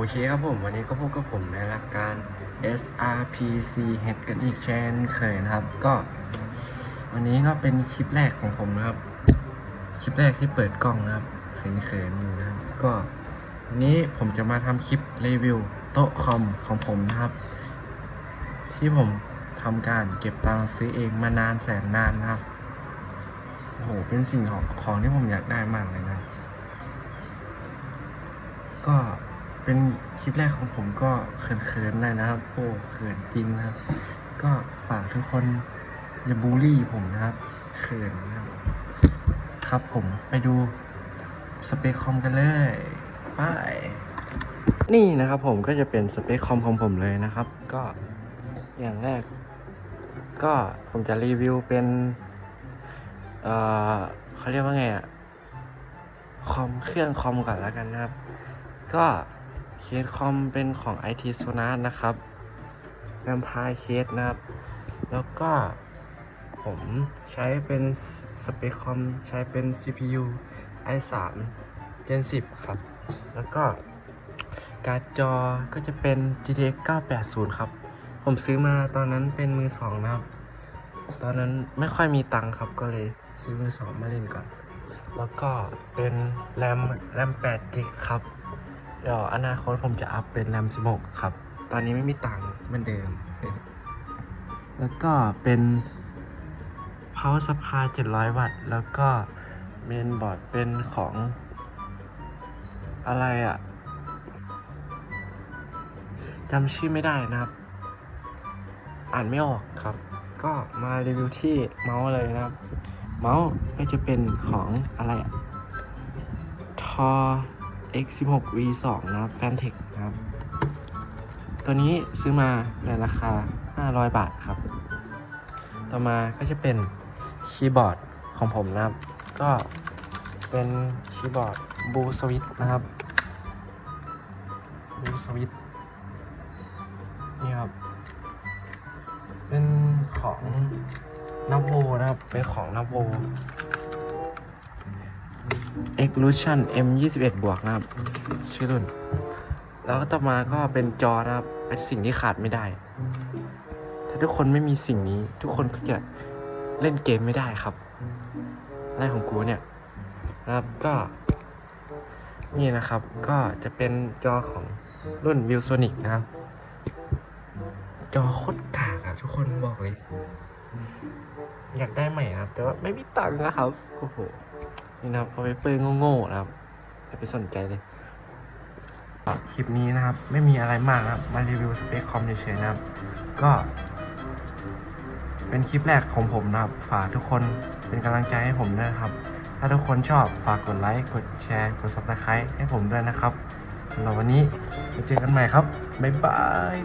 โอเคครับผม วันนี้ก็พบกับผมในรายการ SRPC Head กันอีกเช่นเคยนะครับ ก็ วันนี้ก็เป็นคลิปแรกของผมนะครับ คลิปแรกที่เปิดกล้องนะครับเขินๆอยู่นะครับ ก็วันนี้ผมจะมาทำคลิปรีวิวโต๊ะคอมของผมนะครับ ที่ผมทำการเก็บตังค์ซื้อเองมานานแสนนานนะครับโอ้โหเป็นสิ่งของของที่ผมอยากได้มากเลยนะ ก็ เป็นคลิปแรกของผมก็เขินๆหน่อยนะครับโอ้เขินจริงนะครับ ก็ฝากทุกคนอย่าบูลลี่ผมนะครับเขินนะครับครับผมไปดูสเปคคอมกันเลยไปนี่นะครับผมก็จะเป็นสเปคคอมของผมเลยนะครับ ก็อย่างแรก ก็ผมจะรีวิวเป็น เอ่อเขาเรียกว่าไงอะคอมเครื่องคอมก่อนแล้วกันนะครับ ก็ เคสคอมเป็นของ IT s o n a r นะครับแรมพายเคสนะครับ แล้วก็ผมใช้เป็นสเปคคอมใช้เป็น CPU i3 Gen 10 ครับ แล้วก็การ์ดจอก็จะเป็น GTX 980 ครับ ผมซื้อมาตอนนั้นเป็นมือสองนะครับ ตอนนั้นไม่ค่อยมีตังค์ครับก็เลยซื้อมือสองมาเล่นก่อน แล้วก็เป็นแรมแรม8กิกครับ เดี๋ยวอนาคตผมจะอัพเป็นแรม16 ครับ ตอนนี้ไม่มีตังค์เหมือนเดิม แล้วก็เป็น power supply 700 วัตต์ แล้วก็เมนบอร์ดเป็นของอะไรอะ่ะจำชื่อไม่ได้นะครับ อ่านไม่ออกครับ ก็มารีวิวที่เมาส์เลยนะครับ เมาส์ก็จะเป็นของอะไรอะทอ X16 V2 นะครับ Fantech นะครับ ตัวนี้ซื้อมาในราคา 500 บาทครับ ต่อมาก็จะเป็นคีย์บอร์ดของผมนะครับ ก็เป็นคีย์บอร์ดบูสวิตนะครับบูสวิตนี่ครับ เป็นของนับโวนะครับ เป็นของนับโว Evolution M21 บวกนะครับ ชื่อรุ่น แล้วก็ต่อมาก็เป็นจอนะครับ เป็นสิ่งที่ขาดไม่ได้ ถ้าทุกคนไม่มีสิ่งนี้ ทุกคนก็จะเล่นเกมไม่ได้ครับอะไรของกูเนี่ยนะครับก็นี่นะครับก็จะเป็นจอของรุ่น ViewSonic นะครับ จอโคตรกากอะทุกคนบอกเลย อยากได้ใหม่นะครับ แต่ว่าไม่มีตังค์นะครับ โอ้โห นี่นะครับเอาไปเปิงโง่ๆนะครับอย่าไปสนใจเลยคลิปนี้นะครับ ไม่มีอะไรมากนะครับ มารีวิวสเปคคอมเฉยๆนะครับ ก็ เป็นคลิปแรกของผมนะครับ ฝากทุกคนเป็นกำลังใจให้ผมด้วยครับ ถ้าทุกคนชอบฝากกดไลค์กดแชร์กด subscribe ให้ผมด้วยนะครับสำหรับวันนี้ไปเจอกันใหม่ครับ บ๊ายบาย